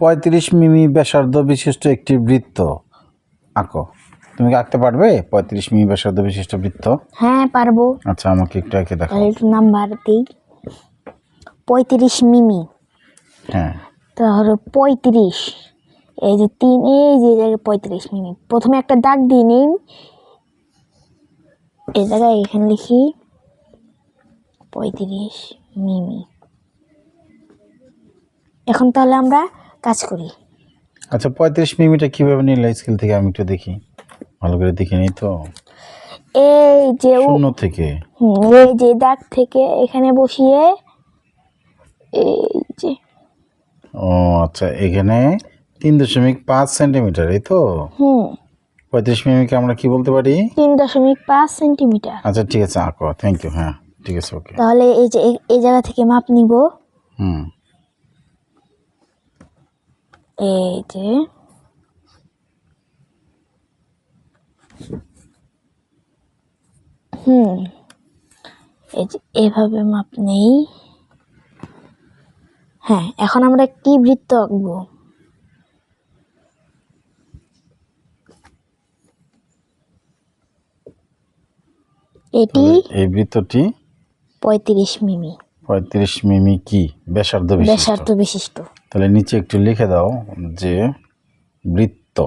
পঁয়ত্রিশ মিমি ব্যাসার্ধ বিশিষ্ট একটি বৃত্ত। আঁকো। তুমি কি আঁকতে পারবে? পঁয়ত্রিশ মিমি ব্যাসার্ধ বিশিষ্ট বৃত্ত? হ্যাঁ পারব। আচ্ছা আমাকে একটু এঁকে দেখো তাহলে একটু নাম্বার দিই। পঁয়ত্রিশ মিমি। হ্যাঁ। তাহলে পঁয়ত্রিশ। এই যে তিন এই যে জায়গায় পঁয়ত্রিশ মিমি। প্রথমে একটা দাগ দিয়ে নিন এই জায়গায় এখানে লিখি পঁয়ত্রিশ মিমি। এখন তাহলে আমরা কাজ করি। আচ্ছা পঁয়ত্রিশ মিমিটা কীভাবে নিলে স্কেল থেকে আমি একটু দেখি? ভালো করে দেখে নিই তো। এই যে শূন্য থেকে। এই যে দাগ থেকে এখানে বসিয়ে এই যে ও আচ্ছা এখানে তিন দশমিক পাঁচ সেন্টিমিটার এই তো? হুম। পঁয়ত্রিশ মিমিকে আমরা কি বলতে পারি? তিন দশমিক পাঁচ সেন্টিমিটার। আচ্ছা ঠিক আছে আঁকো থ্যাংক ইউ হ্যাঁ ঠিক আছে ওকে তাহলে এই যে এই জায়গা থেকে মাপ নিব। হুম। এই যে হুম এই যে এভাবে মাপ নেই। হ্যাঁ এখন আমরা কি বৃত্ত আঁকবো? এটি এই বৃত্তটি পঁয়ত্রিশ মিমি। পঁয়ত্রিশ মিমি কি? ব্যাসার্ধ ব্যাসার্ধ বিশিষ্ট তাহলে নিচে একটু লিখে দাও যে বৃত্ত।